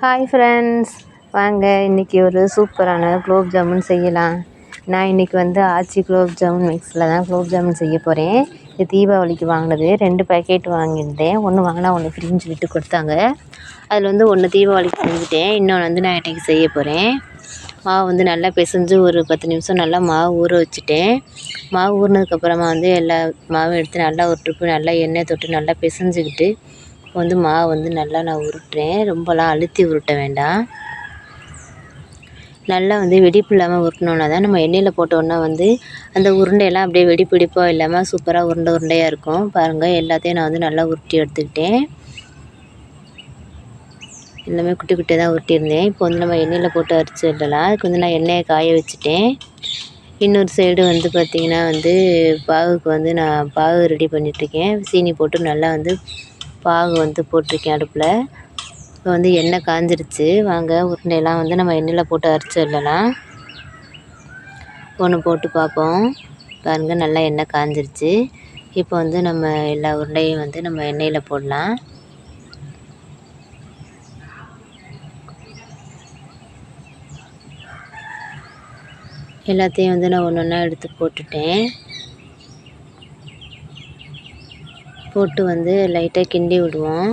Hi friends வாங்க இன்றைக்கி ஒரு சூப்பரான குலோப் ஜாமுன் செய்யலாம். நான் இன்றைக்கி வந்து ஆச்சி குலோப் ஜாமுன் மிக்ஸில் தான் குலோப் ஜாமுன் செய்ய போகிறேன் இது தீபாவளிக்கு வாங்கினது. ரெண்டு பேக்கெட் வாங்கியிருந்தேன். ஒன்று வாங்கினா ஒன்று ஃப்ரீன்னு சொல்லிட்டு கொடுத்தாங்க. அதில் வந்து ஒன்று தீபாவளிக்கு செஞ்சுட்டேன். இன்னொன்று வந்து நான் இன்றைக்கி செய்ய போகிறேன் மாவு வந்து நல்லா பிசைஞ்சு ஒரு பத்து நிமிஷம் நல்லா மாவு ஊற வச்சுட்டேன். மாவு ஊறினதுக்கப்புறமா வந்து எல்லா மாவும் எடுத்து நல்லா ஒரு ட்ரிப்பு நல்லா எண்ணெய் தொட்டு நல்லா பிசைஞ்சிக்கிட்டு இப்போ வந்து மாவு வந்து நல்லா நான் உருட்டுறேன். ரொம்பலாம் அழுத்தி உருட்ட வேண்டாம். நல்லா வந்து வெடிப்பு இல்லாமல் உருட்டினோன்னா தான் நம்ம எண்ணெயில் போட்டோன்னா வந்து அந்த உருண்டையெல்லாம் அப்படியே வெடிப்பு வெடிப்பாக இல்லாமல் சூப்பராக உருண்டை உருண்டையாக இருக்கும். பாருங்கள் எல்லாத்தையும் நான் வந்து நல்லா உருட்டி எடுத்துக்கிட்டேன். எல்லாமே குட்டி குட்டியாக தான் உருட்டியிருந்தேன். இப்போ வந்து நம்ம எண்ணெயில் போட்டு அரிச்சு விடலாம். அதுக்கு வந்து நான் எண்ணெயை காய வச்சுட்டேன். இன்னொரு சைடு வந்து பார்த்திங்கன்னா வந்து பாகுக்கு வந்து நான் பாகு ரெடி பண்ணிகிட்ருக்கேன் சீனி போட்டு நல்லா வந்து பாகு வந்து போட்டிருக்கேன் அடுப்பில். இப்போ வந்து எண்ணெய் காஞ்சிருச்சு. வாங்க உருண்டையெல்லாம் வந்து நம்ம எண்ணெயில் போட்டு அரைச்சி விடலாம். ஒன்று போட்டு பார்ப்போம். பாருங்கள் நல்லா எண்ணெய் காஞ்சிருச்சு. இப்போ வந்து நம்ம எல்லா உருண்டையும் வந்து நம்ம எண்ணெயில் போடலாம். எல்லாத்தையும் வந்து நான் ஒன்று ஒன்றா எடுத்து போட்டுட்டேன். போட்டு வந்து லைட்டாக கிண்டி விடுவோம்.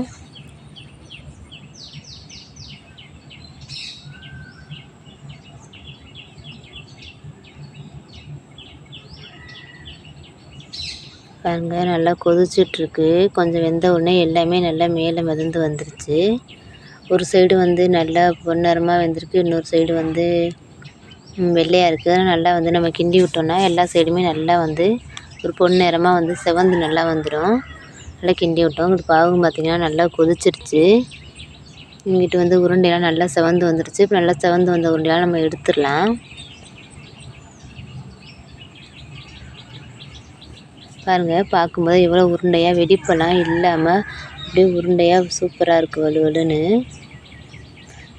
பாருங்க நல்லா கொதிச்சிட்ருக்கு. கொஞ்சம் வெந்த உடனே எல்லாமே நல்லா மேலே மிதந்து வந்துருச்சு. ஒரு சைடு வந்து நல்லா பொன்னரமாக வெந்திருக்கு. இன்னொரு சைடு வந்து வெள்ளையாக இருக்குது நல்லா வந்து நம்ம கிண்டி விட்டோம்னா எல்லா சைடுமே நல்லா வந்து ஒரு பொன்னிறமாக வந்து செவந்து நல்லா வந்துடும் நல்லா கிண்டி விட்டோம். இங்கிட்டு பாகும் பார்த்திங்கன்னா நல்லா கொதிச்சிருச்சு. இங்கிட்டு வந்து உருண்டையெல்லாம் நல்லா செவந்து வந்துருச்சு. இப்போ நல்லா செவந்து வந்த உருண்டையெல்லாம் நம்ம எடுத்துடலாம். பாருங்கள் பார்க்கும்போது எவ்வளோ உருண்டையாக வெடிப்பெல்லாம் இல்லாமல் அப்படியே உருண்டையாக சூப்பராக இருக்குது வலுவலுன்னு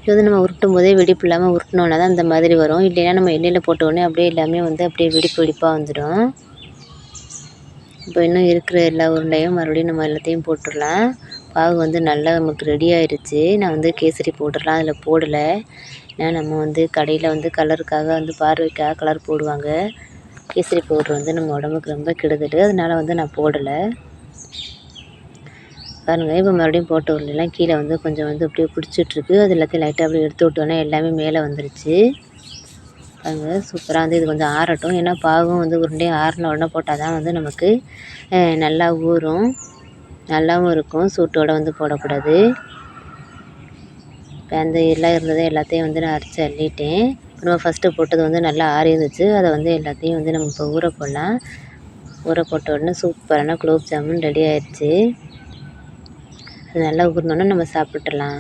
இது வந்து நம்ம உருட்டும் போதே வெடிப்பு இல்லாமல் உருட்டினோன்னா தான் அந்த மாதிரி வரும். இல்லைன்னா நம்ம எண்ணெயில் போட்டோடனே அப்படியே எல்லாமே வந்து அப்படியே வெடிப்பு வெடிப்பாக வந்துடும். இப்போ இன்னும் இருக்கிற எல்லா உருண்டையும் மறுபடியும் நம்ம எல்லாத்தையும் போட்டுடலாம். பாகு வந்து நல்லா நமக்கு ரெடி ஆயிடுச்சு நான் வந்து கேசரி போட்டுடலாம். அதில் போடலை. ஏன்னா நம்ம வந்து கடையில் வந்து கலருக்காக வந்து பார்வைக்காக கலர் போடுவாங்க. கேசரி பவுட்ரு வந்து நம்ம உடம்புக்கு ரொம்ப கெடுதல். அதனால் வந்து நான் போடலை. பாருங்கள் இப்போ மறுபடியும் போட்ட உருளைலாம் கீழே வந்து கொஞ்சம் வந்து அப்படியே பிடிச்சிட்ருக்கு அது எல்லாத்தையும் லைட்டாக அப்படியே எடுத்து விட்டோன்னே எல்லாமே மேலே வந்துருச்சு. அது சூப்பராக வந்து இது கொஞ்சம் ஆறட்டும். ஏன்னா பாகும் வந்து உருண்டையாக ஆறின உடனே போட்டால் தான் வந்து நமக்கு நல்லா ஊறும். நல்லாவும் இருக்கும். சூட்டோடு வந்து போடக்கூடாது. இப்போ அந்த எல்லாம் இருந்ததை எல்லாத்தையும் வந்து நான் அரைச்சி அள்ளிட்டேன். நம்ம ஃபஸ்ட்டு போட்டது வந்து நல்லா ஆறி இருந்துச்சு அதை வந்து எல்லாத்தையும் வந்து நம்ம இப்போ ஊற போடலாம். ஊற போட்ட உடனே சூப்பரான குலோப் ஜாமுன் ரெடி ஆயிடுச்சு அது நல்லா ஊறினோன்னே நம்ம சாப்பிட்டுலாம்